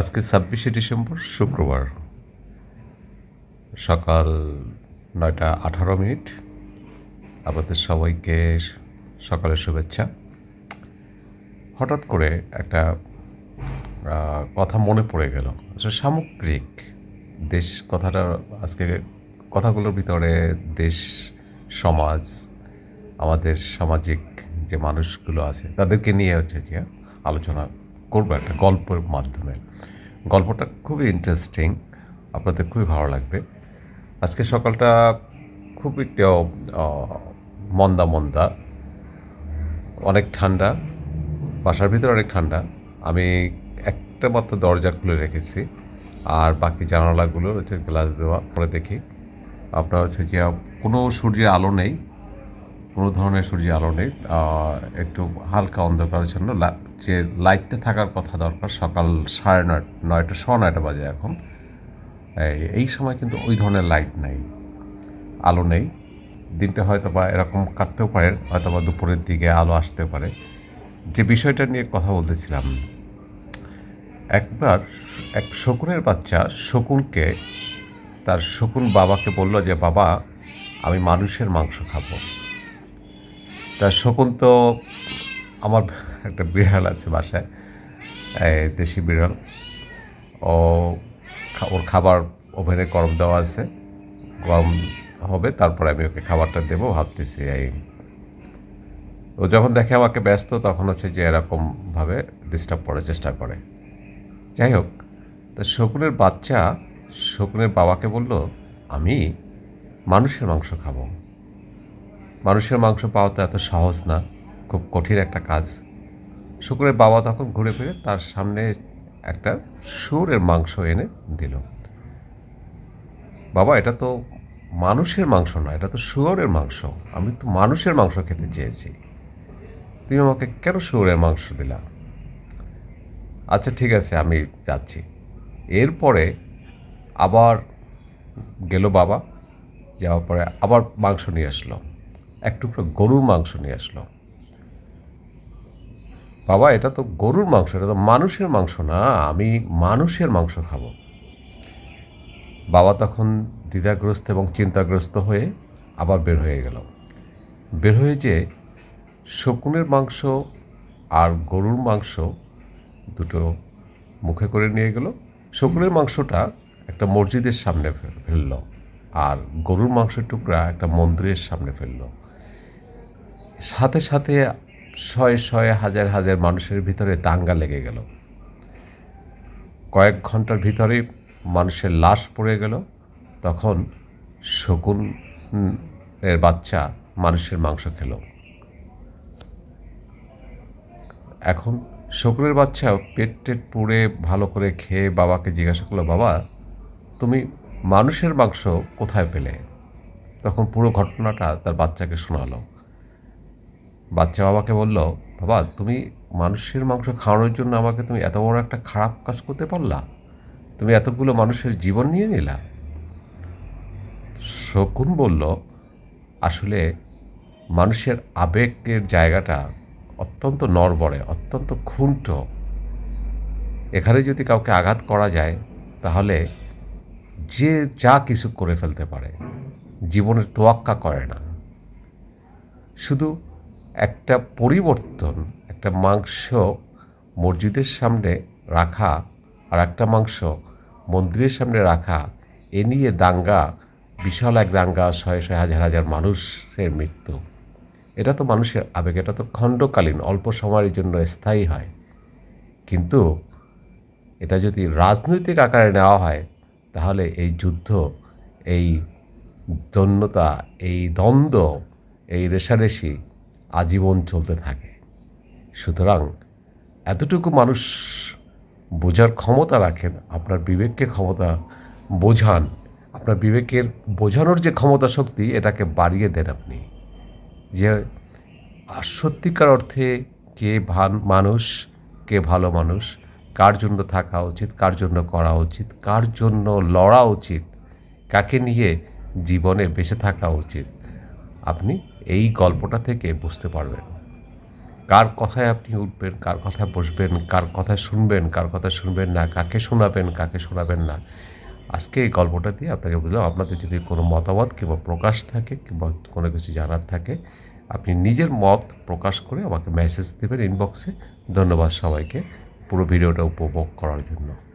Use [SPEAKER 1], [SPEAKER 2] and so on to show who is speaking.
[SPEAKER 1] আজকে ছাব্বিশে ডিসেম্বর, শুক্রবার। সকাল নয়টা আঠারো মিনিট। আপনাদের সবাইকে সকালের শুভেচ্ছা। হঠাৎ করে একটা কথা মনে পড়ে গেল। আসলে সামগ্রিক দেশ কথাটা আজকে, কথাগুলোর ভিতরে দেশ, সমাজ, আমাদের সামাজিক যে মানুষগুলো আছে, তাদেরকে নিয়ে হচ্ছে যে আলোচনা করব একটা গল্পের মাধ্যমে। গল্পটা খুবই ইন্টারেস্টিং আপনাদের খুবই ভালো লাগবে। আজকে সকালটা খুব একটু মন্দা মন্দা। অনেক ঠান্ডা, বাসার ভিতরে অনেক ঠান্ডা। আমি একটা মাত্র দরজা খুলে রেখেছি, আর বাকি জানালাগুলো, হচ্ছে গ্লাস দেওয়া, পরে দেখি। আপনার হচ্ছে যে কোনো সূর্যের আলো নেই, কোনো ধরনের সূর্যের আলো নেই একটু হালকা অন্ধকারের জন্য যে লাইটটা থাকার কথা দরকার, সকাল সাড়ে নয়, নয়টা ছ নয়টা বাজে এখন। এই- সময় কিন্তু ওই ধরনের লাইট নাই, আলো নেই। দিনটা হয়তো বা এরকম কাটতেও পারে হয়তো বা দুপুরের দিকে আলো আসতে পারে। যে বিষয়টা নিয়ে কথা বলতেছিলাম, একবার এক শকুনের বাচ্চা শকুনকে, তার শকুন বাবাকে বলল যে, বাবা, আমি মানুষের মাংস খাব। তার শকুন তো আমার একটা বিড়াল আছে বাসায় দেশি বিড়াল। ও ওর খাবার ওভেনে গরম দেওয়া আছে। গরম হবে, তারপরে আমি ওকে খাবারটা দেবো, ভাবতেছি এই ও যখন দেখে আমাকে ব্যস্ত, তখন হচ্ছে যে এরকমভাবে ডিস্টার্ব করার চেষ্টা করে। যাই হোক, তা শকুনের বাচ্চা শকুনের বাবাকে বলল, আমি মানুষের মাংস খাব। মানুষের মাংস পাওয়া তো এত সহজ না। খুব কঠিন একটা কাজ। শকুনের বাবা তখন ঘুরে ফিরে তার সামনে একটা শুয়োরের মাংস এনে দিল। বাবা, এটা তো মানুষের মাংস না, এটা তো শুয়োরের মাংস। আমি তো মানুষের মাংস খেতে চেয়েছি। তুমি আমাকে কেন শুয়োরের মাংস দিলা? আচ্ছা ঠিক আছে, আমি যাচ্ছি। এরপরে আবার গেল বাবা, যাওয়ার পরে আবার মাংস নিয়ে আসলো। এক টুকরো গরুর মাংস নিয়ে আসলো। বাবা, এটা তো গরুর মাংস, এটা তো মানুষের মাংস না, আমি মানুষের মাংস খাব। বাবা তখন দ্বিধাগ্রস্ত এবং চিন্তাগ্রস্ত হয়ে আবার বের হয়ে গেল। বের হয়ে যে শকুনের মাংস আর গরুর মাংস দুটো মুখে করে নিয়ে গেল। শকুনের মাংসটা একটা মসজিদের সামনে ফেলল আর গরুর মাংসের টুকরা একটা মন্দিরের সামনে ফেলল। সাথে সাথে শয়ে শয়ে হাজার হাজার মানুষের ভিতরে দাঙ্গা লেগে গেল। কয়েক ঘণ্টার ভিতরে মানুষের লাশ পড়ে গেল। তখন শকুন এর বাচ্চা মানুষের মাংস খেলো। এখন শকুনের বাচ্চা পেট টেট পুড়ে ভালো করে খেয়ে বাবাকে জিজ্ঞাসা করল, বাবা, তুমি মানুষের মাংস কোথায় পেলে? তখন পুরো ঘটনাটা তার বাচ্চাকে শোনালো। বাচ্চা বাবাকে বলল, বাবা, তুমি মানুষের মাংস খাওয়ানোর জন্য আমাকে তুমি এত বড় একটা খারাপ কাজ করতে পারলা? তুমি এতগুলো মানুষের জীবন নিয়ে নিলা? শকুন বলল, আসলে মানুষের আবেগের জায়গাটা অত্যন্ত নড়বড়ে, অত্যন্ত খুন্ট এখানে যদি কাউকে আঘাত করা যায়, তাহলে যে যা কিছু করে ফেলতে পারে, জীবনের তোয়াক্কা করে না। শুধু একটা পরিবর্তন, একটা মাংস মসজিদের সামনে রাখা আর একটা মাংস মন্দিরের সামনে রাখা, এ নিয়ে দাঙ্গা, বিশাল এক দাঙ্গা, শয়ে শয়ে হাজার হাজার মানুষের মৃত্যু। এটা তো মানুষের আবেগ, এটা তো খণ্ডকালীন, অল্প সময়ের জন্য স্থায়ী হয়। কিন্তু এটা যদি রাজনৈতিক আকারে নেওয়া হয়, তাহলে এই যুদ্ধ, এই দন্যতা এই দ্বন্দ্ব, এই রেশারেশি আজীবন চলতে থাকে। সুতরাং এতটুকু মানুষ বোঝার ক্ষমতা রাখেন, আপনার বিবেককে ক্ষমতা বোঝান, আপনার বিবেকের বোঝানোর যে ক্ষমতা শক্তি, এটাকে বাড়িয়ে দেন আপনি। যে আর সত্যিকার অর্থে কে ভান মানুষ, কে ভালো মানুষ, কার জন্য থাকা উচিত, কার জন্য করা উচিত, কার জন্য লড়া উচিত, কাকে নিয়ে জীবনে বেঁচে থাকা উচিত আপনি এই গল্পটা থেকে বুঝতে পারবেন। কার কথায় আপনি উঠবেন, কার কথায় বসবেন, কার কথায় শুনবেন, কার কথা শুনবেন না, কাকে শোনাবেন কাকে শোনাবেন না। আজকে এই গল্পটা দিয়ে আপনাকে বুঝলাম, আপনাদের যদি কোনো মতামত কিংবা প্রকাশ থাকে কিংবা কোনো কিছু জানার থাকে, আপনি নিজের মত প্রকাশ করে আমাকে মেসেজ দেবেন ইনবক্সে ধন্যবাদ সবাইকে পুরো ভিডিওটা উপভোগ করার জন্য।